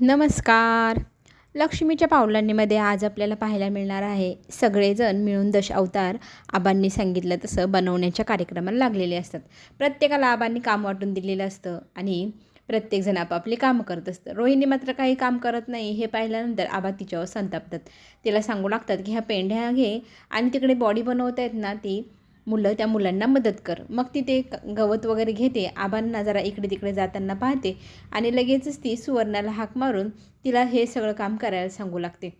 नमस्कार. लक्ष्मीच्या पावलांनीमध्ये आज आपल्याला पाहायला मिळणार आहे सगळेजण मिळून दश अवतार. आबांनी सांगितलं तसं बनवण्याच्या कार्यक्रमाला लागलेले असतात. प्रत्येकाला आबांनी काम वाटून दिलेलं असतं आणि प्रत्येकजण आपापली कामं करत असतं. रोहिणी मात्र काही काम करत नाही हे पाहिल्यानंतर आबा तिच्यावर संतापतात. तिला सांगू लागतात की ह्या पेंढ्या घे आणि तिकडे बॉडी बनवत आहेत ना ती मुलं त्या मुलांना मदत कर. मग ती ते गवत वगैरे घेते आबांना जरा इकडे तिकडे जाताना पाहते आणि लगेचच ती सुवर्णाला हाक मारून तिला हे सगळं काम करायला सांगू लागते.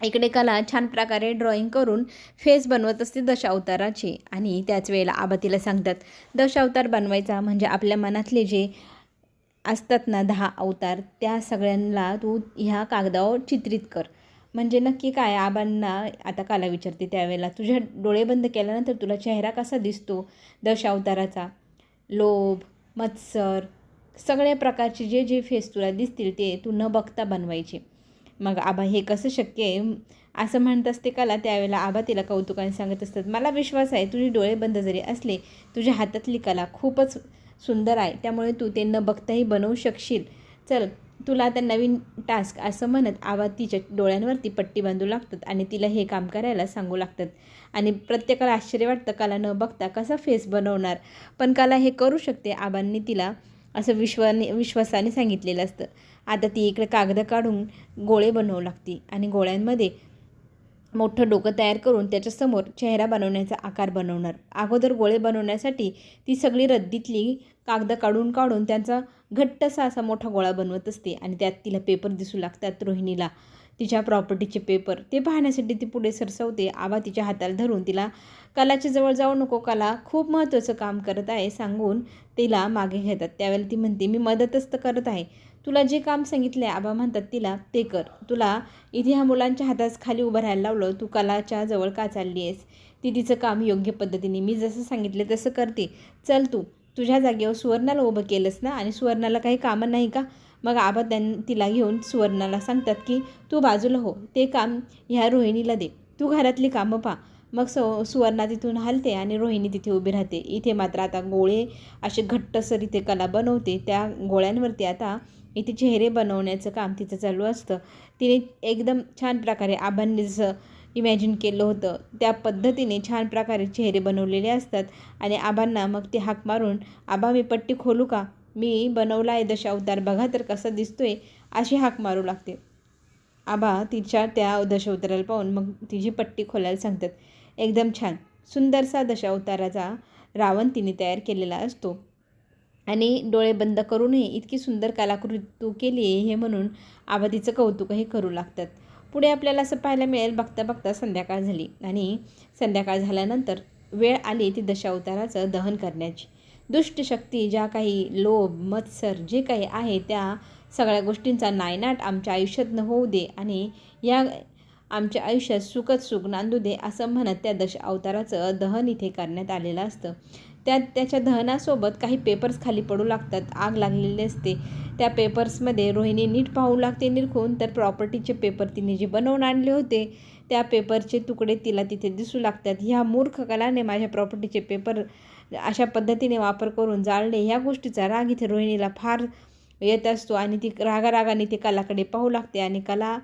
इकडे कला छान प्रकारे ड्रॉइंग करून फेस बनवत असते दशावताराचे आणि त्याच वेळेला आबा तिला सांगतात दशावतार बनवायचा म्हणजे आपल्या मनातले जे असतात ना दहा अवतार त्या सगळ्यांना तू ह्या कागदावर चित्रित कर. म्हणजे नक्की काय? आबांना आता काला विचारते त्यावेळेला तुझ्या डोळे बंद केल्यानंतर तुला चेहरा कसा दिसतो? दशावताराचा. लोभ मत्सर सगळ्या प्रकारचे जे जे फेस तुला दिसतील ते तू न बघता बनवायचे. मग आबा हे कसं शक्य आहे? असं म्हणत असते काला. त्यावेळेला आबा तिला कौतुकाने सांगत असतात मला विश्वास आहे तुझे डोळे बंद जरी असले तुझ्या हातातली कला खूपच सुंदर आहे. त्यामुळे तू ते न बघताही बनवू शकशील. चल तुला आता नवीन टास्क असं म्हणत आवा तिच्या डोळ्यांवरती पट्टी बांधू लागतात आणि तिला हे काम करायला सांगू लागतात. आणि प्रत्येकाला आश्चर्य वाटतं कला न बघता कसा फेस बनवणार. पण कला हे करू शकते आबांनी तिला असं विश्वाने विश्वासाने सांगितलेलं असतं. आता ती इकडे कागद काढून गोळे बनवू लागते आणि गोळ्यांमध्ये मोठं डोकं तयार करून त्याच्यासमोर चेहरा बनवण्याचा आकार बनवणार. अगोदर गोळे बनवण्यासाठी ती सगळी रद्दीतली कागद काढून काढून त्यांचा घट्टसा असा मोठा गोळा बनवत असते आणि त्यात तिला पेपर दिसू लागतात रोहिणीला. तिच्या प्रॉपर्टीचे पेपर ते पाहण्यासाठी ती पुढे सरसवते. आबा तिच्या हाताला धरून तिला कलाच्या जवळ जाऊ नको कला. खूप महत्त्वाचं काम करत आहे सांगून तिला मागे घेतात. त्यावेळेला ती म्हणते मी मदतच तर करत आहे. तुला जे काम सांगितले आबा म्हणतात तिला ते कर. तुला इथे ह्या मुलांच्या हातास खाली उभं राहायला लावलं. तू कलाच्या जवळ का चालली आहेस ती तिचं काम योग्य पद्धतीने मी जसं सांगितले तसं करते. चल तू. तुझ्या जागेवर सुवर्णाला उभं केलंस ना? आणि सुवर्णाला काही कामं नाही का? मग आबा त्यां तिला घेऊन सुवर्णाला सांगतात की तू बाजूला हो ते काम ह्या रोहिणीला दे. तू घरातली कामं पा मग सो सुवर्णा तिथून हलते आणि रोहिणी तिथे उभी राहते. इथे मात्र आता गोळे असे घट्टसर इथे कला बनवते. त्या गोळ्यांवरती आता इथे चेहरे बनवण्याचं काम तिचं चालू असतं. तिने एकदम छान प्रकारे आबांनी जसं इमॅजिन केलं होतं. त्या पद्धतीने छान प्रकारे चेहरे बनवलेले असतात. आणि आबांना मग ते हाक मारून आबा मी पट्टी खोलू का? मी बनवला आहे दशावतार बघा तर कसा दिसतोय. अशी हाक मारू लागते. आबा तिच्या त्या दशावताराला पाहून मग तिची पट्टी खोलायला सांगतात एकदम छान. सुंदरसा दशावताराचा रावण तिने तयार केलेला असतो. आणि डोळे बंद करूनही इतकी सुंदर कलाकृती तू केली आहे हे म्हणून आबा तिचं कौतुकही करू लागतात. पुढे आपल्याला असं पाहायला मिळेल बघता बघता संध्याकाळ झाली आणि संध्याकाळ झाल्यानंतर वेळ आली ती दशावताराचं दहन करण्याची. दुष्ट शक्ती ज्या काही लोभ मत्सर जे काही आहे त्या सगळ्या गोष्टींचा नायनाट आमच्या आयुष्यात न होऊ दे आणि या आमच्या आयुष्यात सुखच सुख नांदू दे असं म्हणत त्या दश अवताराचं दहन इथे करण्यात आलेलं असतं. त्यात त्याच्या दहनासोबत काही पेपर्स खाली पडू लागतात. आग लागलेली असते. त्या पेपर्समध्ये रोहिणी नीट पाहू लागते निरखून. तर प्रॉपर्टीचे पेपर तिने जे बनवून आणले होते त्या पेपरचे तुकडे तिला तिथे दिसू लागतात. ह्या मूर्ख कलाने माझ्या प्रॉपर्टीचे पेपर अशा पद्धतीने वापर करून जाळणे ह्या गोष्टीचा राग इथे रोहिणीला फार येत असतो आणि ती रागारागाने ती कलाकडे पाहू लागते आणि कला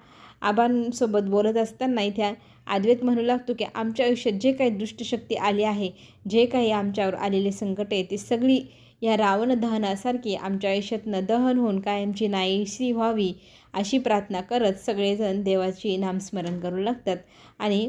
आबांसोबत बोलत असताना इथे अद्वैत म्हणू लागतो की आमच्या आयुष्यात जे काही दुष्टशक्ती आली आहे जे काही आमच्यावर आलेले संकट आहे ती सगळी या रावण दहनासारखी आमच्या आयुष्यातनं दहन होऊन कायमची नाहीशी व्हावी अशी प्रार्थना करत सगळेजण देवाची नामस्मरण करू लागतात. आणि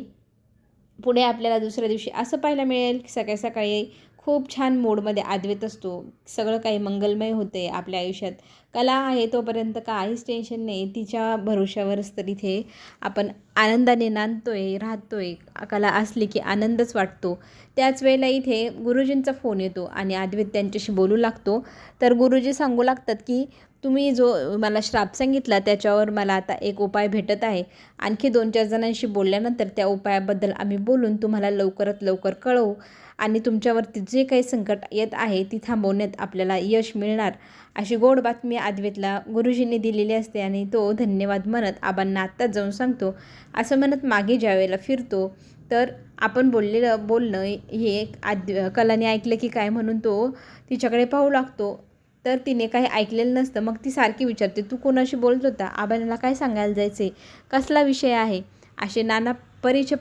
पुढे आपल्याला दुसऱ्या दिवशी असं पाहायला मिळेल की सकाळी सकाळी खूप छान मोडमध्ये आदवेत असतो. सगळं काही मंगलमय होते आपल्या आयुष्यात. कला आहे तोपर्यंत काहीच टेन्शन नाही. तिच्या भरोश्यावरच तर इथे आपण आनंदाने नांदतो आहे राहतो आहे कला असली की आनंदच वाटतो. त्याच वेळेला इथे गुरुजींचा फोन येतो आणि आद्वेत त्यांच्याशी बोलू लागतो. तर गुरुजी सांगू लागतात की तुम्ही जो मला श्राप सांगितला त्याच्यावर मला आता एक उपाय भेटत आहे. आणखी दोन चार जणांशी बोलल्यानंतर त्या उपायाबद्दल आम्ही बोलून तुम्हाला लवकरात लवकर कळवू आणि तुमच्यावरती जे काही संकट येत आहे ती थांबवण्यात आपल्याला यश मिळणार. अशी गोड बातमी आदवेतला गुरुजींनी दिलेली असते आणि तो धन्यवाद म्हणत आबांना आत्ताच जाऊन सांगतो. असं म्हणत मागे ज्यावेळेला फिरतो तर आपण बोललेलं बोलणं हे एक आद कलाने ऐकलं की काय म्हणून तो तिच्याकडे पाहू लागतो. तर तिने काही ऐकलेलं नसतं. मग ती सारखी विचारते तू कोणाशी बोलत होता? आबांना काय सांगायला जायचे? कसला विषय आहे? असे नाना परीचे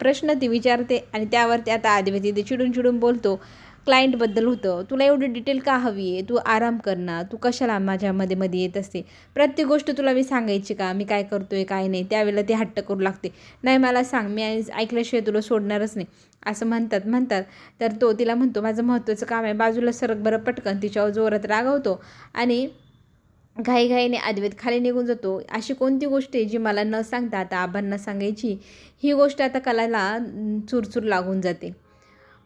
प्रश्न ती विचारते आणि त्यावरती आता आदिवासी ते चिडून चिडून बोलतो. क्लायंटबद्दल होतं. तुला एवढी डिटेल का हवी आहे? तू आराम कर ना. तू कशाला माझ्या मध्ये येत असते? प्रत्येक गोष्ट तुला मी सांगायची का? मी काय करतो आहे काय नाही? त्यावेळेला ते हट्ट करू लागते. नाही मला सांग. मी ऐकल्याशिवाय तुला सोडणारच नाही. असं म्हणतात म्हणतात. तर तो तिला म्हणतो माझं महत्त्वाचं काम आहे. बाजूला सरक बरं पटकन. तिच्यावर जोरात रागवतो आणि घाईघाईने अद्वैत खाली निघून जातो. अशी कोणती गोष्ट आहे जी मला न सांगता आता आबांना सांगायची? ही गोष्ट आता कलाला चुरचूर लागून जाते.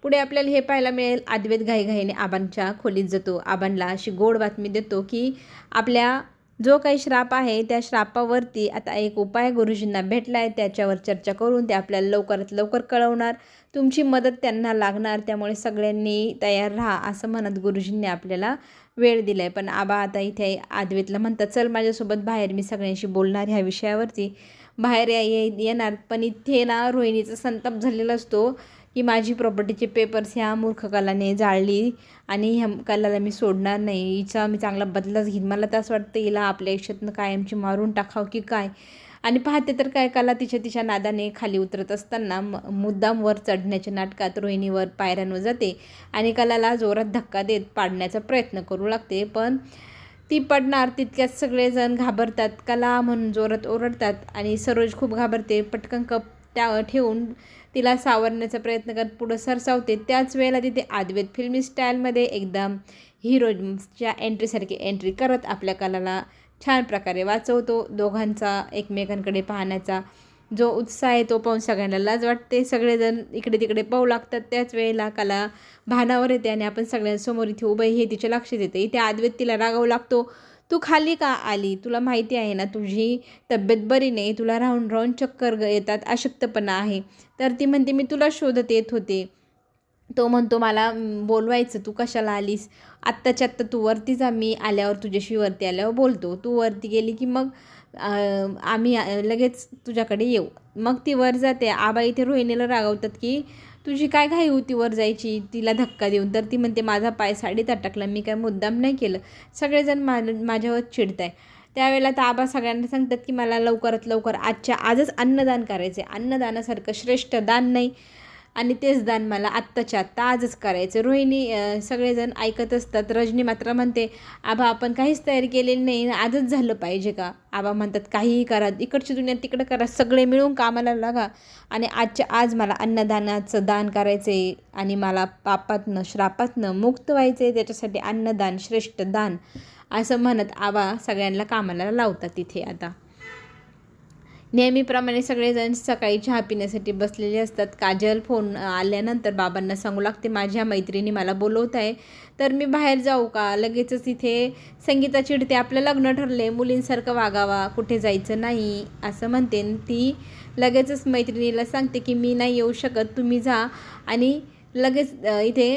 पुढे आपल्याला हे पाहायला मिळेल आद्वेत घाईघाईने आबांच्या खोलीत जातो. आबांला अशी गोड बातमी देतो की आपल्या जो काही श्राप आहे त्या श्रापावरती आता एक उपाय गुरुजींना भेटला आहे त्याच्यावर चर्चा करून ते आपल्याला लवकरात लवकर कळवणार. तुमची मदत त्यांना लागणार. त्यामुळे सगळ्यांनी तयार राहा असं म्हणत गुरुजींनी आपल्याला वेळ दिला आहे पण आबा आता इथे आदवेतला म्हणतात चल माझ्यासोबत बाहेर मी सगळ्यांशी बोलणार ह्या विषयावरती. बाहेर या- ये येणार. पण इथे ना रोहिणीचा संताप झालेला असतो. की माझी प्रॉपर्टीचे पेपर्स ह्या मूर्ख कलाने जाळली आणि ह्या कलाला मी सोडणार नाही. हिचा मी चांगला बदलाच घेईन. मला तर असं वाटतं हिला आपल्या आयुष्यातनं कायमची मारून टाकावं की काय? आणि पाहते तर काय कला तिच्या तिच्या नादाने खाली उतरत असताना म मुद्दाम वर चढण्याच्या नाटकात रोहिणीवर पायऱ्यांवर जाते आणि कलाला जोरात धक्का देत पाडण्याचा प्रयत्न करू लागते. पण ती पडणार तितक्यात सगळेजण घाबरतात. कला म्हणून जोरात ओरडतात आणि सरोज खूप घाबरते. पटकन कप त्या ठेवून तिला सावरण्याचा प्रयत्न करत पुढं सरसावते. त्याच वेळेला तिथे आदवेत फिल्मी स्टाईलमध्ये एकदम हिरोच्या एंट्रीसारखी एंट्री करत आपल्या कलाला छान प्रकारे वाचवतो. दोघांचा एकमेकांकडे पाहण्याचा जो उत्साह आहे तो पाहून सगळ्यांना लाज वाटते. सगळेजण इकडे तिकडे पाहू लागतात. त्याच वेळेला कला भानावर येते आणि आपण सगळ्यांसमोर इथे उभं हे तिच्या लक्षात येते. इथे आदवेत तिला रागावू लागतो. तू खाली का आली? तुला माहिती आहे ना तुझी तब्येत बरी नाही तुला राहून राहून चक्कर ग- येतात अशक्तपणा आहे. तर ती म्हणते मी तुला शोधत येत होते. तो म्हणतो मला बोलवायचं तू कशाला आलीस? आत्ताच्या आत्ता तू वरती जा मी आल्यावर तुझ्याशी वरती आल्यावर बोलतो. तू वरती गेली की मग आम्ही लगेच तुझ्याकडे येऊ. मग ती वर जाते. आबा इथे रोहिणीला रागवतात की तुझी काय घाई होती वर जायची? तिला धक्का देऊन. तर ती म्हणते माझा पाय साडीत अटकला. मी काय मुद्दाम नाही केलं. सगळेजण मा माझ्यावर चिडत आहे त्यावेळेला तर आबा सगळ्यांना सांगतात की मला लवकरात लवकर आजच्या आजच अन्नदान करायचे अन्नदानासारखं श्रेष्ठ दान नाही. आणि तेच दान मला आत्ताच्या आत्ता आजच करायचं. रोहिणी सगळेजण ऐकत असतात. रजनी मात्र म्हणते आबा आपण काहीच तयारी केलेली नाही आणि आजच झालं पाहिजे का? आबा म्हणतात काहीही करा. इकडची दुनिया तिकडं करा. सगळे मिळून कामाला लागा. आणि आजच्या आज मला अन्नदानाचं दान करायचं आहे आणि मला पापातनं श्रापातनं मुक्त व्हायचं आहे त्याच्यासाठी अन्नदान श्रेष्ठ दान असं म्हणत आबा सगळ्यांना कामाला लावतात तिथे आता. नेहमीप्रमाणे सगळेजण सकाळी चहा पिण्यासाठी बसलेले असतात. काजल फोन आल्यानंतर बाबांना सांगू लागते माझ्या मैत्रिणी मला बोलवत आहे तर मी बाहेर जाऊ का? लगेचच इथे संगीता चिडते आपलं लग्न ठरले मुलींसारखं वागावा कुठे जायचं नाही असं म्हणते. आणि ती लगेचच मैत्रिणीला सांगते की मी नाही येऊ शकत तुम्ही जा. आणि लगेच इथे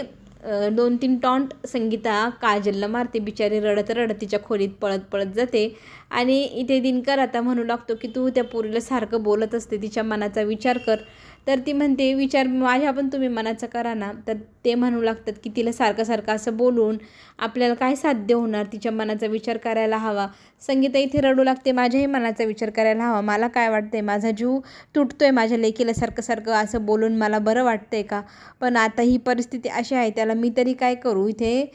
दोन तीन टॉन्ट संगीता काजलला मारते. बिचारी रडत रडत तिच्या खोलीत पळत पळत जाते. आणि इथे दिनकर आता म्हणू लागतो की तू त्या पोरीला सारखं बोलत असते तिच्या मनाचा विचार कर. तर ती म्हणते विचार माझ्या पण तुम्ही मनाचा करा ना. तर ते म्हणू लागतात की तिला सारखं सारखं असं बोलून आपल्याला काय साध्य होणार? तिच्या मनाचा विचार करायला हवा. संगीता इथे रडू लागते माझ्याही मनाचा विचार करायला हवा. मला काय वाटतंय? माझा जीव तुटतो आहे माझ्या लेकीला सारखं सारखं असं बोलून मला बरं वाटतं आहे का? पण आता ही परिस्थिती अशी आहे त्याला मी तरी काय करू? इथे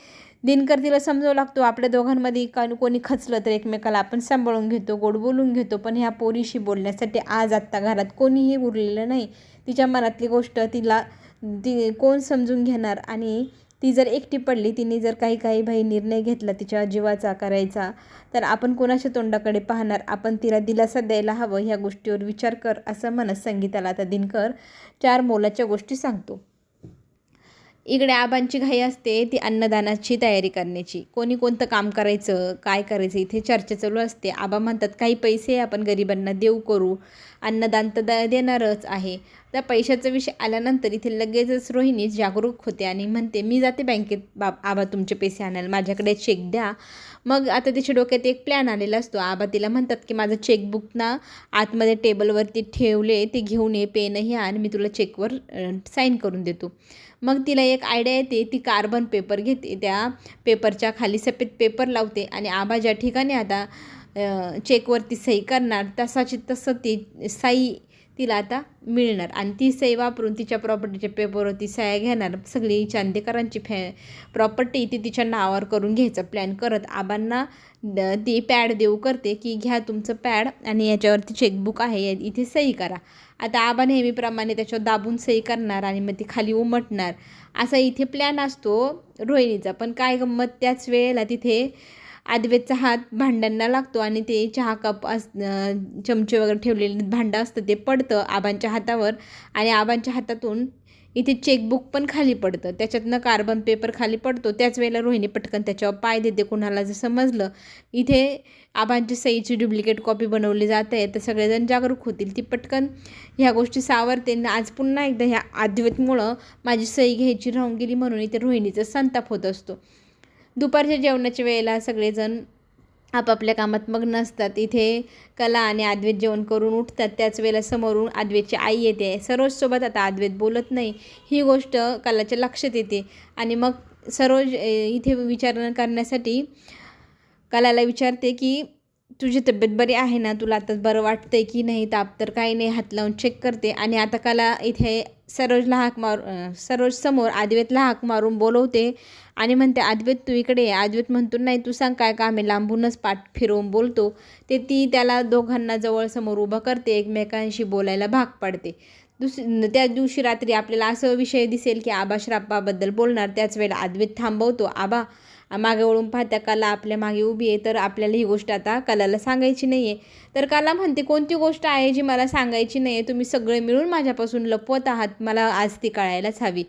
दिनकर तिला समजावं लागतो आपल्या दोघांमध्ये का कोणी खचलं तर एकमेकाला आपण सांभाळून घेतो गोड बोलून घेतो पण ह्या पोरीशी बोलण्यासाठी आज आत्ता घरात कोणीही उरलेलं नाही. तिच्या मनातली गोष्ट तिला ती कोण समजून घेणार? आणि ती जर एकटी पडली तिने जर काही काही भाई निर्णय घेतला तिच्या जीवाचा करायचा तर आपण कोणाच्या तोंडाकडे पाहणार? आपण तिला दिलासा द्यायला हवं ह्या गोष्टीवर विचार कर असं म्हणत संगीताला आता दिनकर चार मोलाच्या गोष्टी सांगतो. इकडे आबांची घाई असते ती अन्नदानाची तयारी करण्याची. कोणी कोणतं काम करायचं काय करायचं इथे चर्चा चालू असते. आबा म्हणतात काही पैसे आपण गरिबांना देऊ करू. अन्नदान तर द देणारच आहे. त्या पैशाचा विषय आल्यानंतर इथे लगेचच रोहिणी जागरूक होते आणि म्हणते मी जाते बँकेत बा आबा तुमचे पैसे आणायला माझ्याकडे चेक द्या. मग आता तिच्या डोक्यात एक प्लॅन आलेला असतो. आबा तिला म्हणतात की माझं चेकबुक ना आतमध्ये टेबलवरती ठेवले ते घेऊन ये पेनही आण मी तुला चेकवर साईन करून देतो. मग तिला एक आयडिया येते ती कार्बन पेपर घेते त्या पेपरच्या खाली सफेद पेपर लावते आणि आबा ज्या ठिकाणी आता चेकवरती सही करणार तसाची तसं ती साई तिला आता मिळणार. आणि ती सही वापरून तिच्या प्रॉपर्टीच्या पेपरवरती सह्या घेणार. सगळी चांदेकरांची फॅ प्रॉपर्टी ती तिच्या नावावर करून घ्यायचा. प्लॅन करत आबांना ती पॅड देऊ करते की घ्या तुमचं पॅड आणि याच्यावरती चेकबुक आहे. या- इथे सही करा. आता आबा नेहमीप्रमाणे त्याच्यावर दाबून सही करणार आणि मग ती खाली उमटणार. असा इथे प्लॅन असतो रोहिणीचा. पण काय गंमत त्याच वेळेला तिथे आदवेचा हात भांड्यांना लागतो आणि ते चहा कप अस चमचे वगैरे ठेवलेले भांडं असतं ते पडतं आबांच्या हातावर आणि आबांच्या हातातून इथे चेकबुक पण खाली पडतं. त्याच्यातनं कार्बन पेपर खाली पडतो. त्याच वेळेला रोहिणी पटकन त्याच्यावर पाय देते. कुणाला जर समजलं इथे आबांची सईची डुप्लिकेट कॉपी बनवली जात आहे तर सगळेजण जागरूक होतील. ती पटकन ह्या गोष्टी सावरते. आणि आज पुन्हा एकदा ह्या आद्वेतमुळं माझी सई घ्यायची राहून गेली म्हणून इथे रोहिणीचा संताप होत असतो. दुपारच्या जेवणाच्या वेळेला सगळेजण आपापल्या कामात मग्न असतात. इथे कला आणि आद्वैत जेवण करून उठतात. त्याच वेळेला समोरून आद्वैतची आई येते. सरोजसोबत आता आद्वैत बोलत नाही. ही गोष्ट कलाच्या लक्षात येते. आणि मग सरोज इथे विचारणा करण्यासाठी कलाला विचारते की तुझी तब्येत बरी आहे ना? तुला आता बरं वाटतंय की नाही? ताप तर काही नाही. हात लावून चेक करते. आणि आता कला इथे सरोजला हाक मारू सरोज समोर आदवेतला हाक मारून बोलवते आणि म्हणते आदवेत तू इकडे आदवेत म्हणतो नाही तू सांग काय काम आहे? लांबूनच पाठ फिरवून बोलतो. ते ती त्याला दोघांना जवळ समोर उभं करते एकमेकांशी बोलायला भाग पाडते. दुस त्या दिवशी रात्री आपल्याला असं विषय दिसेल की आबा श्राप्पाबद्दल बोलणार. त्याच वेळेला आदवेत थांबवतो आबा मागे वळून पाहत्या कला आपल्या मागे उभी आहे तर आपल्याला ही गोष्ट आता कलाला सांगायची नाही आहे तर कला म्हणते कोणती गोष्ट आहे जी मला सांगायची नाही आहे तुम्ही सगळे मिळून माझ्यापासून लपवत आहात. मला आज ती कळायलाच हवी.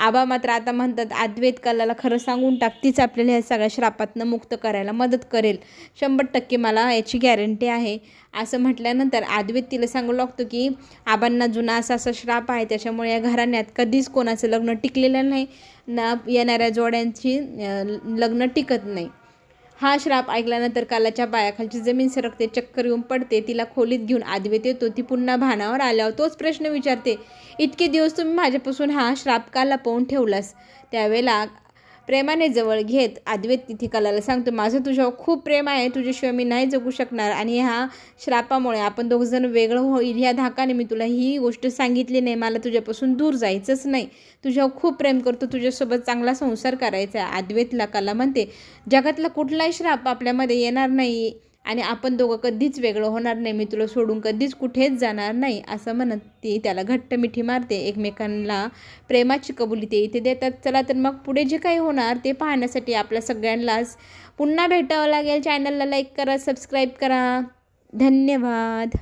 आबा मात्र आता म्हणतात अद्वैत कलाला खरं सांगून टाक तीच आपल्याला ह्या सगळ्या श्रापातनं मुक्त करायला मदत करेल. शंभर टक्के मला याची गॅरंटी आहे. असं म्हटल्यानंतर अद्वैत तिला सांगू लागतो की आबांना जुना असा असा श्राप आहे त्याच्यामुळे या घराण्यात कधीच कोणाचं लग्न टिकलेलं नाही. ना येणाऱ्या जोड्यांची लग्न टिकत नाही. हा श्राप ऐकल्यानंतर कालाच्या पायाखालची जमीन सरकते चक्कर येऊन पडते. तिला खोलीत घेऊन आदवेत येतो ती पुन्हा भानावर आल्यावर तोच प्रश्न विचारते इतके दिवस तुम्ही माझ्यापासून हा श्राप का लपवून ठेवलास? त्यावेळेला प्रेमाने जवळ घेत अद्वैत तिथे कलाला सांगतो माझं तुझ्यावर खूप प्रेम आहे तुझ्याशिवाय मी नाही जगू शकणार. आणि ह्या श्रापामुळे आपण दोघंजण वेगळं होईल. ह्या धाकाने मी तुला ही गोष्ट सांगितली नाही. मला तुझ्यापासून दूर जायचंच नाही. तुझ्यावर खूप प्रेम करतो. तुझ्यासोबत चांगला संसार करायचा आहे. आद्वैतला कला म्हणते जगातला कुठलाही श्राप आपल्यामध्ये येणार नाही. आणि आपण दोघं कधीच वेगळं होणार नाही मी तुला सोडून कधीच कुठेच जाणार नाही असं म्हणत ती त्याला घट्ट मिठी मारते. एकमेकांना प्रेमाची कबुली ते इथे देतात. चला तर मग पुढे जे काही होणार ते पाहण्यासाठी आपल्या सगळ्यांनाच पुन्हा भेटावं लागेल. चॅनलला लाईक करा सबस्क्राईब करा. धन्यवाद.